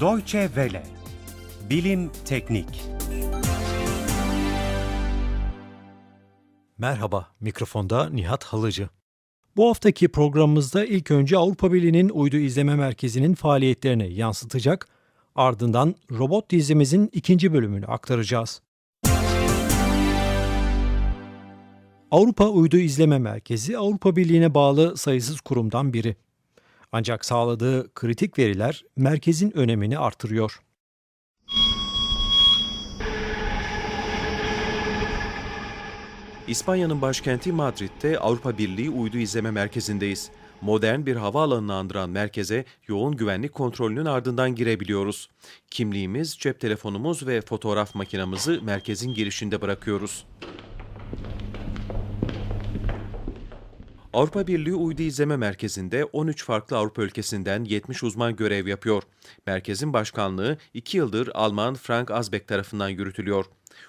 Deutsche Welle. Bilim Teknik. Merhaba, mikrofonda Nihat Halıcı. Bu haftaki programımızda ilk önce Avrupa Birliği'nin uydu izleme merkezinin faaliyetlerini yansıtacak, ardından robot dizimizin ikinci bölümünü aktaracağız. Avrupa Uydu İzleme Merkezi Avrupa Birliği'ne bağlı sayısız kurumdan biri. Ancak sağladığı kritik veriler merkezin önemini artırıyor. İspanya'nın başkenti Madrid'de Avrupa Birliği Uydu İzleme Merkezi'ndeyiz. Modern bir havaalanını andıran merkeze yoğun güvenlik kontrolünün ardından girebiliyoruz. Kimliğimiz, cep telefonumuz ve fotoğraf makinamızı merkezin girişinde bırakıyoruz. Avrupa Birliği Uydu İzleme Merkezi'nde 13 farklı Avrupa ülkesinden 70 uzman görev yapıyor. Merkezin başkanlığı 2 yıldır Alman Frank Azbek tarafından yürütülüyor.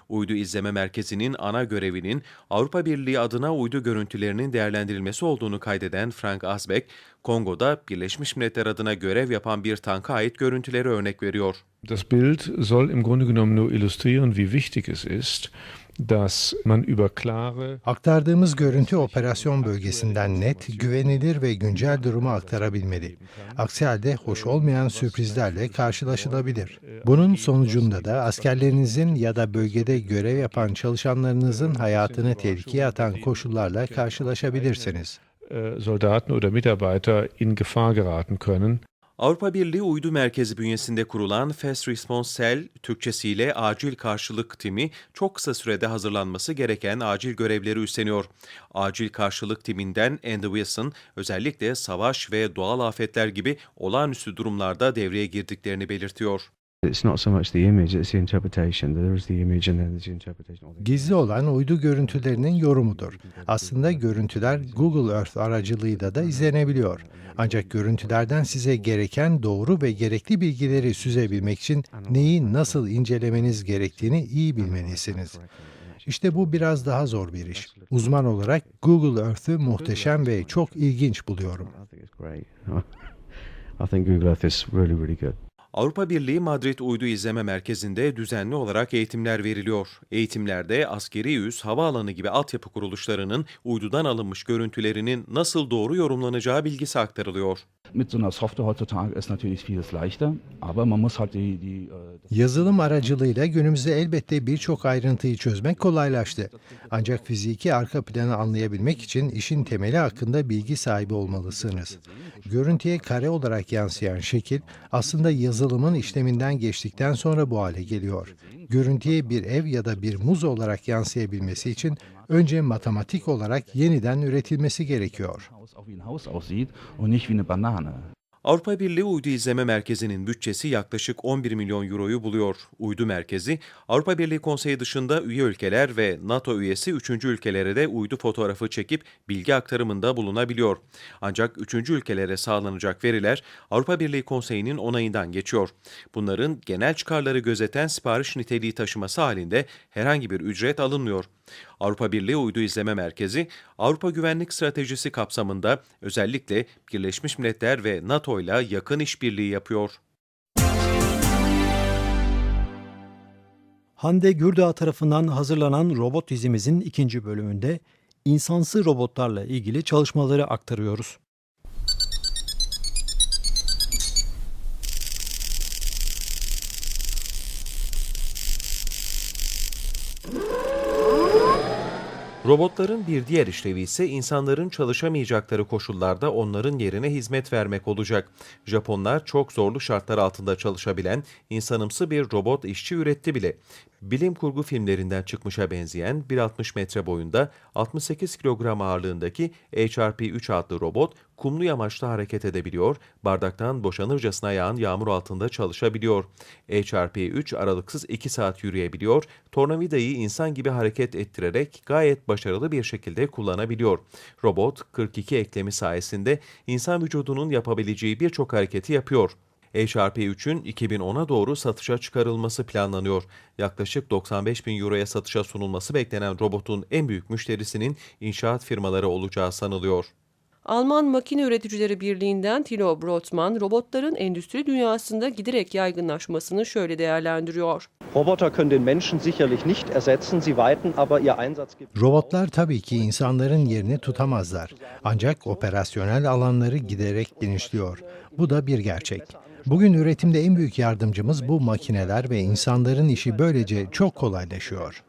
Uydu İzleme Merkezi'nin ana görevinin Avrupa Birliği adına uydu görüntülerinin değerlendirilmesi olduğunu kaydeden Frank Azbek, Kongo'da Birleşmiş Milletler adına görev yapan bir tanka ait görüntüleri örnek veriyor. Das Bild soll im Grunde genommen nur illustrieren, wie wichtig es ist, dass man über klare Aktardığımız görüntü operasyon bölgesinden net, güvenilir ve güncel durumu aktarabilmeli. Aksi halde hoş olmayan sürprizlerle karşılaşılabilir. Bunun sonucunda da askerlerinizin ya da bölgede görev yapan çalışanlarınızın hayatını tehlikeye atan koşullarla karşılaşabilirsiniz. Soldaten oder Mitarbeiter in Gefahr geraten können. Avrupa Birliği Uydu Merkezi bünyesinde kurulan Fast Response Cell, Türkçesiyle acil karşılık timi, çok kısa sürede hazırlanması gereken acil görevleri üstleniyor. Acil karşılık timinden Andy Wilson, özellikle savaş ve doğal afetler gibi olağanüstü durumlarda devreye girdiklerini belirtiyor. It's not so much the image, it's the interpretation. There is the image and then there's the interpretation. Gizli olan uydu görüntülerinin yorumudur. Aslında görüntüler Google Earth aracılığıyla da izlenebiliyor. Ancak görüntülerden size gereken doğru ve gerekli bilgileri süzebilmek için neyi nasıl incelemeniz gerektiğini iyi bilmelisiniz. İşte bu biraz daha zor bir iş. Uzman olarak Google Earth'ü muhteşem ve çok ilginç buluyorum. I think Google Earth is really, really good. Avrupa Birliği Madrid Uydu İzleme Merkezi'nde düzenli olarak eğitimler veriliyor. Eğitimlerde askeri üs, havaalanı gibi altyapı kuruluşlarının uydudan alınmış görüntülerinin nasıl doğru yorumlanacağı bilgisi aktarılıyor. Äh, Yazılım aracılığıyla günümüzde elbette birçok ayrıntıyı çözmek kolaylaştı. Ancak fiziki arka planı anlayabilmek için işin temeli hakkında bilgi sahibi olmalısınız. Görüntüye kare olarak yansıyan şekil aslında yazılımın işleminden geçtikten sonra bu hale geliyor. Görüntüye bir ev ya da bir muz olarak yansıyabilmesi için önce matematik olarak yeniden üretilmesi gerekiyor. Avrupa Birliği Uydu İzleme Merkezi'nin bütçesi yaklaşık 11 milyon euroyu buluyor. Uydu merkezi, Avrupa Birliği Konseyi dışında üye ülkeler ve NATO üyesi 3. ülkelere de uydu fotoğrafı çekip bilgi aktarımında bulunabiliyor. Ancak 3. ülkelere sağlanacak veriler Avrupa Birliği Konseyi'nin onayından geçiyor. Bunların genel çıkarları gözeten sipariş niteliği taşıması halinde herhangi bir ücret alınmıyor. Avrupa Birliği Uydu İzleme Merkezi, Avrupa Güvenlik Stratejisi kapsamında özellikle Birleşmiş Milletler ve NATO ile yakın işbirliği yapıyor. Hande Gürdağ tarafından hazırlanan robot dizimizin ikinci bölümünde insansı robotlarla ilgili çalışmaları aktarıyoruz. Robotların bir diğer işlevi ise insanların çalışamayacakları koşullarda onların yerine hizmet vermek olacak. Japonlar çok zorlu şartlar altında çalışabilen insanımsı bir robot işçi üretti bile. Bilim kurgu filmlerinden çıkmışa benzeyen 1.60 metre boyunda 68 kilogram ağırlığındaki HRP-3 adlı robot kumlu yamaçta hareket edebiliyor, bardaktan boşanırcasına yağan yağmur altında çalışabiliyor. HRP-3 aralıksız 2 saat yürüyebiliyor, tornavidayı insan gibi hareket ettirerek gayet başarılı bir şekilde kullanabiliyor. Robot 42 eklemi sayesinde insan vücudunun yapabileceği birçok hareketi yapıyor. HRP3'ün 2010'a doğru satışa çıkarılması planlanıyor. Yaklaşık 95 bin euroya satışa sunulması beklenen robotun en büyük müşterisinin inşaat firmaları olacağı sanılıyor. Alman Makine Üreticileri Birliği'nden Tilo Brotman, robotların endüstri dünyasında giderek yaygınlaşmasını şöyle değerlendiriyor. Robotlar tabii ki insanların yerini tutamazlar. Ancak operasyonel alanları giderek genişliyor. Bu da bir gerçek. Bugün üretimde en büyük yardımcımız bu makineler ve insanların işi böylece çok kolaylaşıyor.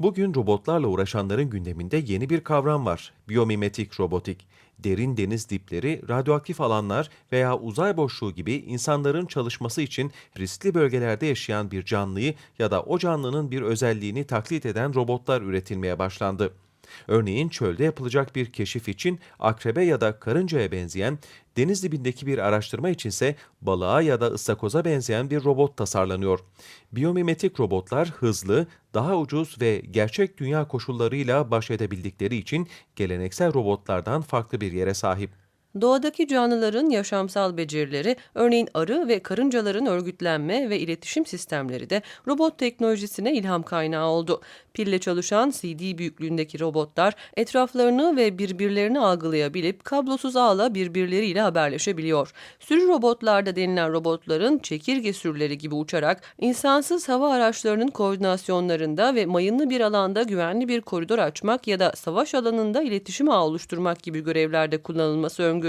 Bugün robotlarla uğraşanların gündeminde yeni bir kavram var. Biyomimetik robotik. Derin deniz dipleri, radyoaktif alanlar veya uzay boşluğu gibi insanların çalışması için riskli bölgelerde yaşayan bir canlıyı ya da o canlının bir özelliğini taklit eden robotlar üretilmeye başlandı. Örneğin çölde yapılacak bir keşif için akrebe ya da karıncaya benzeyen, deniz dibindeki bir araştırma içinse balığa ya da ıstakoza benzeyen bir robot tasarlanıyor. Biyomimetik robotlar hızlı, daha ucuz ve gerçek dünya koşullarıyla baş edebildikleri için geleneksel robotlardan farklı bir yere sahip. Doğadaki canlıların yaşamsal becerileri, örneğin arı ve karıncaların örgütlenme ve iletişim sistemleri de robot teknolojisine ilham kaynağı oldu. Pille çalışan CD büyüklüğündeki robotlar etraflarını ve birbirlerini algılayabilip kablosuz ağla birbirleriyle haberleşebiliyor. Sürü robotlarda denilen robotların çekirge sürüleri gibi uçarak insansız hava araçlarının koordinasyonlarında ve mayınlı bir alanda güvenli bir koridor açmak ya da savaş alanında iletişim ağı oluşturmak gibi görevlerde kullanılması öngörülüyor.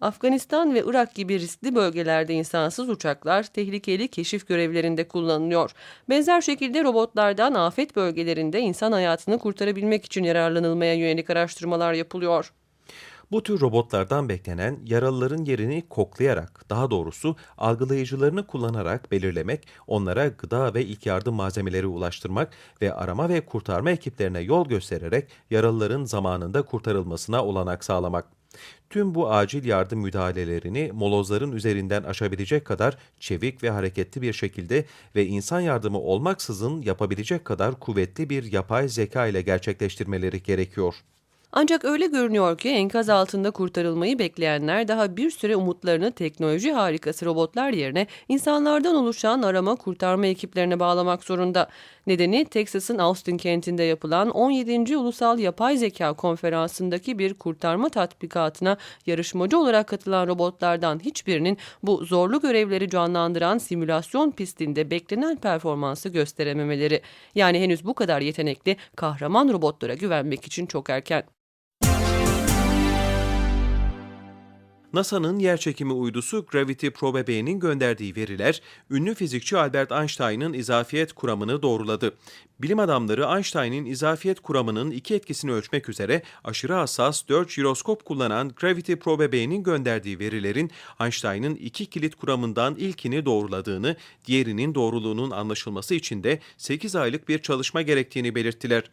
Afganistan ve Irak gibi riskli bölgelerde insansız uçaklar tehlikeli keşif görevlerinde kullanılıyor. Benzer şekilde robotlardan afet bölgelerinde insan hayatını kurtarabilmek için yararlanılmaya yönelik araştırmalar yapılıyor. Bu tür robotlardan beklenen yaralıların yerini koklayarak, daha doğrusu algılayıcılarını kullanarak belirlemek, onlara gıda ve ilk yardım malzemeleri ulaştırmak ve arama ve kurtarma ekiplerine yol göstererek yaralıların zamanında kurtarılmasına olanak sağlamak. Tüm bu acil yardım müdahalelerini molozların üzerinden aşabilecek kadar çevik ve hareketli bir şekilde ve insan yardımı olmaksızın yapabilecek kadar kuvvetli bir yapay zeka ile gerçekleştirmeleri gerekiyor. Ancak öyle görünüyor ki enkaz altında kurtarılmayı bekleyenler daha bir süre umutlarını teknoloji harikası robotlar yerine insanlardan oluşan arama kurtarma ekiplerine bağlamak zorunda. Nedeni Texas'ın Austin kentinde yapılan 17. Ulusal Yapay Zeka Konferansı'ndaki bir kurtarma tatbikatına yarışmacı olarak katılan robotlardan hiçbirinin bu zorlu görevleri canlandıran simülasyon pistinde beklenen performansı gösterememeleri. Yani henüz bu kadar yetenekli kahraman robotlara güvenmek için çok erken. NASA'nın yerçekimi uydusu Gravity Probe B'nin gönderdiği veriler, ünlü fizikçi Albert Einstein'ın izafiyet kuramını doğruladı. Bilim adamları Einstein'ın izafiyet kuramının iki etkisini ölçmek üzere aşırı hassas 4 jiroskop kullanan Gravity Probe B'nin gönderdiği verilerin Einstein'ın iki kilit kuramından ilkini doğruladığını, diğerinin doğruluğunun anlaşılması için de 8 aylık bir çalışma gerektiğini belirttiler.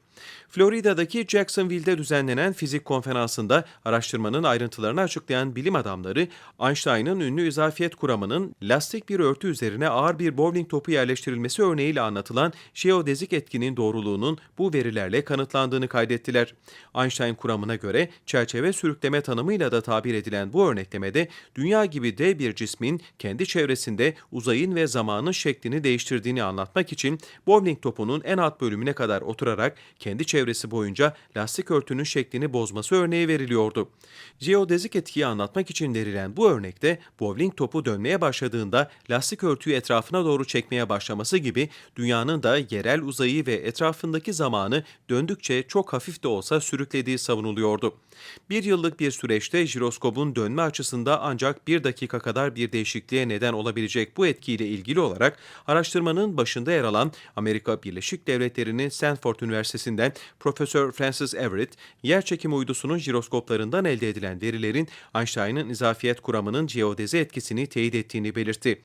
Florida'daki Jacksonville'de düzenlenen fizik konferansında araştırmanın ayrıntılarını açıklayan bilim adamları, Einstein'ın ünlü izafiyet kuramının lastik bir örtü üzerine ağır bir bowling topu yerleştirilmesi örneğiyle anlatılan jeodezik etkinin doğruluğunun bu verilerle kanıtlandığını kaydettiler. Einstein kuramına göre çerçeve sürükleme tanımıyla da tabir edilen bu örneklemede dünya gibi dev bir cismin kendi çevresinde uzayın ve zamanın şeklini değiştirdiğini anlatmak için bowling topunun en alt bölümüne kadar oturarak kendi çevresi boyunca lastik örtünün şeklini bozması örneği veriliyordu. Jeodezik etkiyi anlatmak için verilen bu örnekte bowling topu dönmeye başladığında lastik örtüyü etrafına doğru çekmeye başlaması gibi dünyanın da yerel uzayı ve etrafındaki zamanı döndükçe çok hafif de olsa sürüklediği savunuluyordu. Bir yıllık bir süreçte jiroskopun dönme açısında ancak bir dakika kadar bir değişikliğe neden olabilecek bu etkiyle ilgili olarak araştırmanın başında yer alan Amerika Birleşik Devletleri'nin Stanford Üniversitesi'nden Profesör Francis Everett, yerçekimi uydusunun jiroskoplarından elde edilen verilerin Einstein'ın izafiyet kuramının jeodezi etkisini teyit ettiğini belirtti.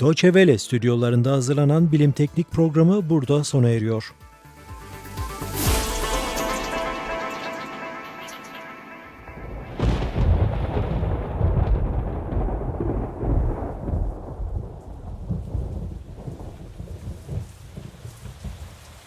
Deutsche stüdyolarında hazırlanan bilim teknik programı burada sona eriyor.